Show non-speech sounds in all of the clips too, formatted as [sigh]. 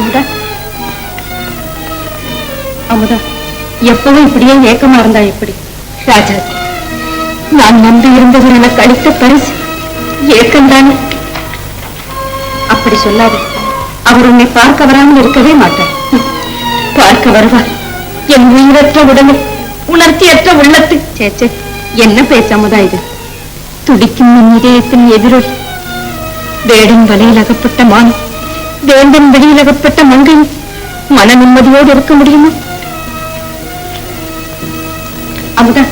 அமுதா. அமுதா எப்பவும் இப்படியே ஏக்கமா இருந்தா எப்படி? ராஜா நான் நம்பி இருந்தவர் எனக்கு அளித்த பரிசு ஏக்கம்தானே அப்படி சொல்லாது. அவர் உன்னை பார்க்க வராமல் இருக்கவே மாட்டார். பார்க்க வருவார். என் உயிரற்ற உடலை உணர்ச்சியற்ற உள்ளத்து. சேச்சே என்ன பேசாமதா இது? துடிக்கும் என் இதயத்தின் எதிரொலி வேடும் வலையில் அகப்பட்ட மானம். வேந்தன் வெளியில் அகப்பட்ட மங்கை மன நிம்மதியோடு இருக்க முடியுமா? அமுதா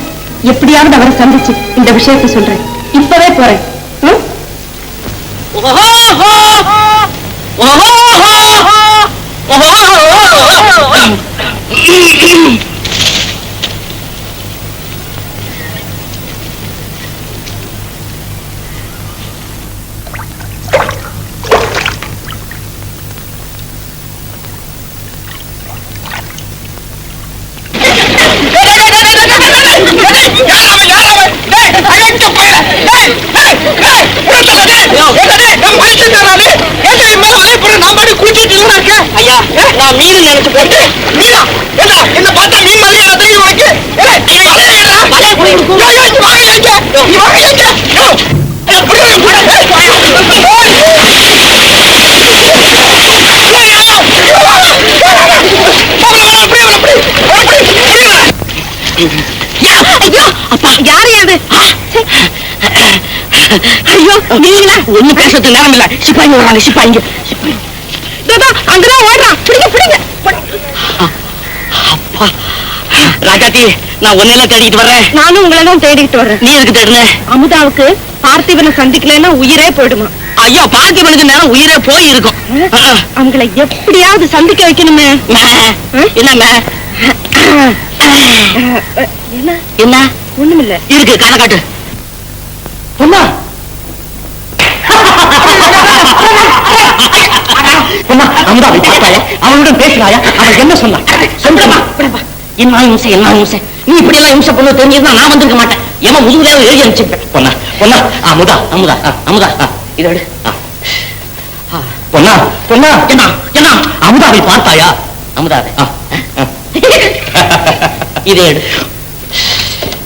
எப்படியாவது அவரை சந்திச்சு இந்த விஷயத்தை சொல்றேன். இப்பவே போறேன். ம்? நினைச்சு போட்டு மீனா என்ன பார்த்தா மீன் மாதிரி தெரியும் உனக்கு ஐயோ நீங்களா ஒண்ணு பேசுறது நேரம் இல்ல சிப்பாங்க வராங்க சிப்பாங்க தாதா அங்கதான் ஓடுறான் பிடிங்க பிடிங்க அப்பா ராஜாத்தி நான் ஒன்னெல்லாம் தேடிட்டு வர்றேன் நானும் உங்களை தான் தேடிக்கிட்டு வர்றேன் நீ எதுக்கு தேடுன அமுதாவுக்கு பார்த்திபனை சந்திக்கலைன்னா உயிரே போயிடுமா ஐயா பார்த்திபனுக்கு நேரம் உயிரே போய் இருக்கும் அவங்கள எப்படியாவது சந்திக்க வைக்கணுமே என்ன என்ன என்ன ஒண்ணுமில்ல இருக்கு காட்டு பொண்ணா பொண்ணா அமுதாவை பார்த்தாயா? அவளுடன் பேசினாயா அவள் என்ன சொன்னா? சொல்லுமா என்ன இம்சை என்ன இம்சை நீ இப்படி எல்லாம் இம்சை பண்ண தெரிஞ்சிருந்தா நான் வந்திருக்க மாட்டேன். எவன் முதுகுல எழுதி அனுப்பிச்சிருப்பேன் பொண்ணா பொண்ணா அமுதா அமுதா அமுதா இதை விடு. பொண்ணா பொண்ணா என்ன என்ன? அமுதாவை பார்த்தாயா? அமுதாவே. இதை எடு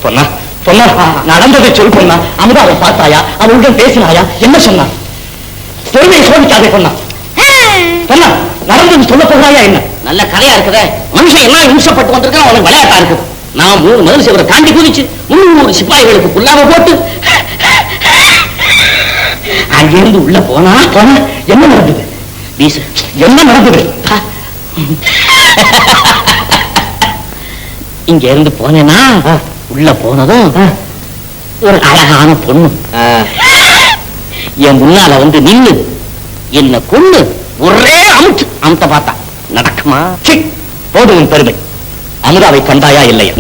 பொண்ணா பொண்ணா நடந்ததை சொல் பொண்ணா அமுதாவை பார்த்தாயா? அவளுடன் பேசினாயா? என்ன சொன்னா? பொறுமையை சோதிக்காதே பொண்ணா பொண்ணா நடந்தது சொல்ல போகிறாயா என்ன? நல்ல கதையா இருக்குதே. மனுஷன் என்ன இம்சப்பட்டு வந்திருக்கான் அவனுக்கு விளையாட்டா இருக்கு. நான் மூணு முதல் சிவரை தாண்டி குதிச்சு முன்னூறு சிப்பாய்களுக்கு புல்லாம போட்டு அங்கிருந்து உள்ள போனா? போனா என்ன நடந்தது? வீசு. என்ன நடந்தது? இங்க இருந்து போனேன்னா. உள்ள போனதும். ஒரு அழகான பொண்ணு. என் முன்னால வந்து நின்னு என்ன கொண்டு ஒரே அமுத்து அமுத்த பார்த்தா நடக்குமா? உன் பெருமை. அமுதாவை கண்டாயா இல்லையா?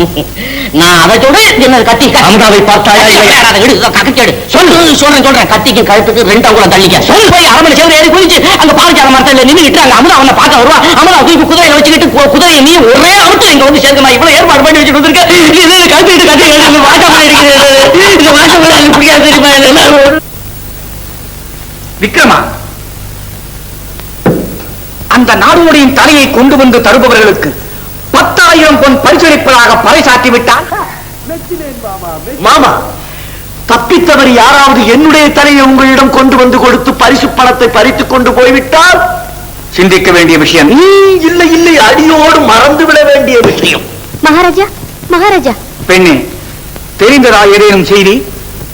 நான் அதை சொல்ற என்ன கத்தி. அமுதாவை பார்த்தாயா இல்லையா? அதை விடு கக்கச்சேடு சொல்லு. சொல்றேன் சொல்றேன். கத்திக்கு கழுத்துக்கு ரெண்டா கூட தள்ளிக்க. சொல்லு. போய் அரமணி செவரு ஏறி குதிச்சு அங்க பாலச்சால மரத்துல நின்னுட்டு அங்க அமுதா அவனை பார்க்க வருவா. அமுதா தூக்கி குதிரையில வச்சுக்கிட்டு குதிரையை நீ ஒரே அமுத்து இங்க வந்து சேர்க்கமா? இவ்வளவு ஏற்பாடு பண்ணி வச்சுட்டு வந்திருக்க. இது கத்திட்டு கத்தி வாட்டம் இருக்கிறது. இந்த எனக்கு பிடிக்காது தெரியுமா? விக்ரமா அந்த நாடோடியின் தலையை கொண்டு வந்து தருபவர்களுக்கு பத்தாயிரம் பொன் பரிசளிப்பதாக பறைசாற்றி விட்டான். மாமா தப்பித்தவர் யாராவது என்னுடைய தலையை உங்களிடம் கொண்டு வந்து கொடுத்து பரிசு பணத்தை பறித்துக் கொண்டு போய்விட்டால்? சிந்திக்க வேண்டிய விஷயம். இல்லை இல்லை அடியோடு மறந்துவிட வேண்டிய விஷயம். மகாராஜா மகாராஜா. பெண்ணே தெரிந்ததா ஏதேனும் செய்தி?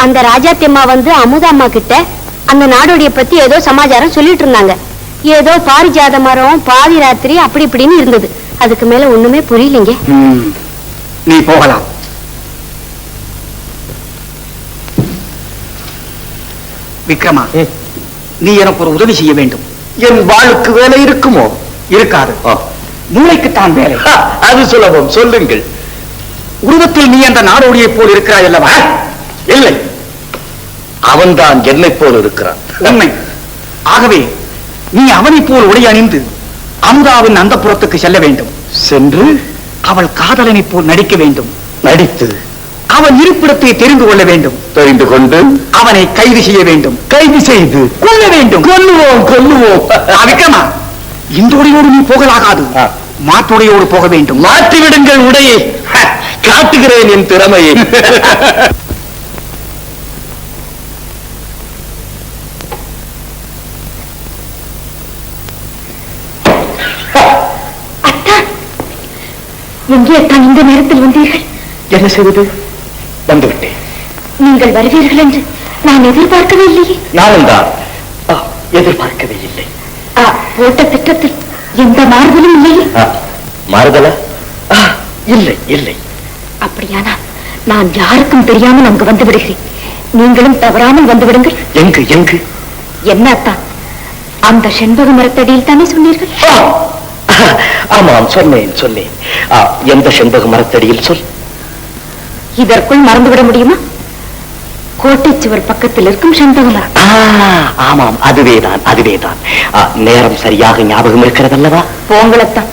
அந்த ராஜாத்தியம்மா வந்து அமுதா அம்மா கிட்ட அந்த நாடோடிய பத்தி ஏதோ சமாச்சாரம் சொல்லிட்டு இருந்தாங்க. ஏதோ பாரிஜாத மரம் பாதி ராத்திரி அப்படி இப்படின்னு இருந்தது. அதுக்கு மேல ஒண்ணுமே புரியலைங்க. நீ போகலாம். விக்ரமா நீ எனக்கு ஒரு உதவி செய்ய வேண்டும். என் வாளுக்கு வேலை இருக்குமோ? இருக்காது. மூளைக்குத்தான் வேலை. அது சுலபம். சொல்லுங்கள். உருவத்தில் நீ அந்த நாடோடியை போல் இருக்கிறாய் அல்லவா? இல்லை. அவன்தான் என்னை போல் இருக்கிறான். உண்மை. ஆகவே நீ அவனைப் போல் உடை அணிந்து அமுதாவின் அந்த புறத்துக்கு செல்ல வேண்டும். சென்று அவள் காதலனைப் போல் நடிக்க வேண்டும். நடித்து அவன் இருப்பிடத்தை தெரிந்து கொள்ள வேண்டும். தெரிந்து கொண்டு அவனை கைது செய்ய வேண்டும். கைது செய்து கொல்ல வேண்டும். கொல்லுவோம் கொல்லுவோம். விக்ரமா இந்த உடையோடு நீ போகலாகாது. மாற்றுடையோடு போக வேண்டும். மாற்றி விடுங்கள் உடையை காட்டுகிறேன் என் திறமையை. [laughs] எங்கே அத்தான் இந்த நேரத்தில் வந்தீர்கள்? என்ன செய்வது? வந்துவிட்டேன். நீங்கள் வருவீர்கள் என்று நான் எதிர்பார்க்கவே இல்லையே. நானும் தான் எதிர்பார்க்கவே இல்லை. போட்ட திட்டத்தில் எந்த மாறுதலும் இல்லையே? மாறுதலா? இல்லை இல்லை. அப்படியானால் நான் யாருக்கும் தெரியாமல் அங்கு வந்து விடுகிறேன் நீங்களும் தவறாமல் வந்து விடுங்கள் எங்கு எங்கு? என்ன அத்தா அந்த செண்பக மரத்தடியில் தானே சொன்னீர்கள்? [laughs] ஆமாம் சொன்னேன் சொன்னேன். எந்த செண்பக மரத்தடியில் சொல். இதற்குள் மறந்துவிட முடியுமா? கோட்டை சுவர் பக்கத்தில் இருக்கும் செண்பக மரம். ஆமாம் அதுவேதான் அதுவேதான். நேரம் சரியாக ஞாபகம் இருக்கிறதல்லவா? போங்களத்தான்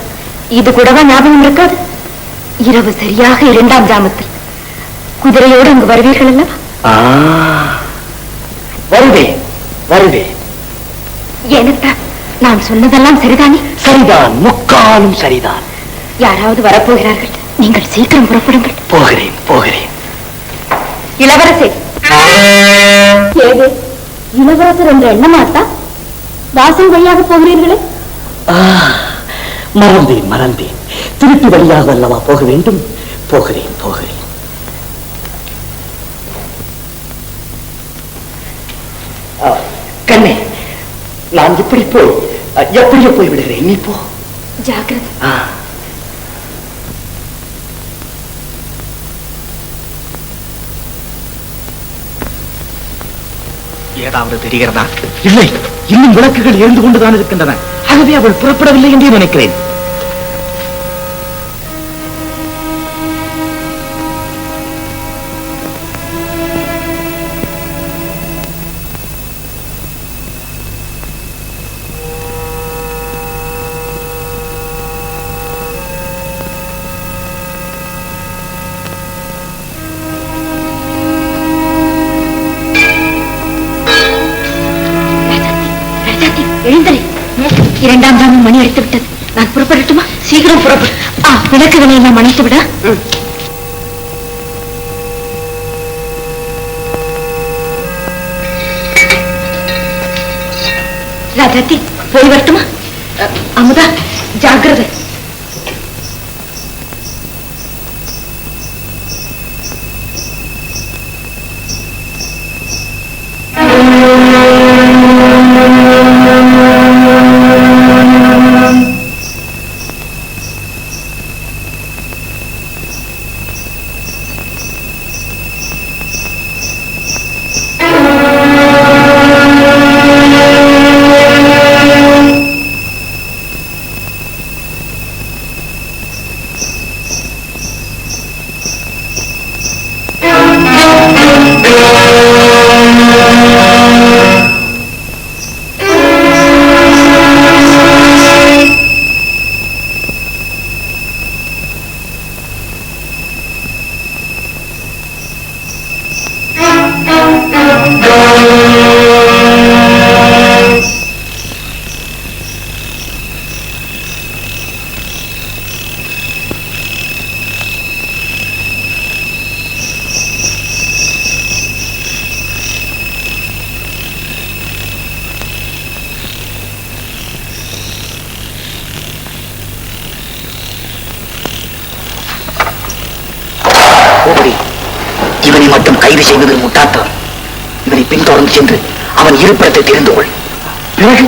இது கூடவா ஞாபகம் இருக்காது? இரவு சரியாக இரண்டாம் ஜாமத்தில். குதிரையோடு அங்கு வருவீர்கள் அல்லவா? ஆ, வருவேன் வருவேன். ஏனத்தா நான் சொன்னதெல்லாம் சரிதானே? சரிதான் முக்காலும் சரிதான். யாராவது வரப்போகிறார்கள். நீங்கள் சீக்கிரம் புறப்படுங்கள். போகிறேன் போகிறேன். இளவரசே. ஏது? இளவரசர் என்ற எண்ணமாத்தா வாசல் வழியாக போகிறீர்களே? மறந்தேன் மறந்தேன். திருப்பி வழியாக அல்லவா போக வேண்டும்? போகிறேன் போகிறேன் ஆ, கண்ணே நான் இப்படி போய் எப்படியோ போய் விடுகிறேன். நீ போ. ஜாக்கிரதை. ஏதாவது தெரிகிறதா? இல்லை. இன்னும் விளக்குகள் எரிந்து கொண்டுதான் இருக்கின்றன. ஆகவே அவள் புறப்படவில்லை என்றே நினைக்கிறேன். இரண்டாம் தாமம் மணி அடித்து விட்டது. நான் புறப்படட்டுமா? சீக்கிரம் புறப்படு. ஆ விளக்குகளை எல்லாம் அணைத்து விட. ராஜாத்தி போய் வரட்டுமா? அமுதா ஜாக்கிரதை. ஓடி மட்டும் கைது செய்வதில் முட்டாட்டம் இவனை பின்தொடர்ந்து சென்று அவன் இருப்பிடத்தை தெரிந்து கொள். பிறகு?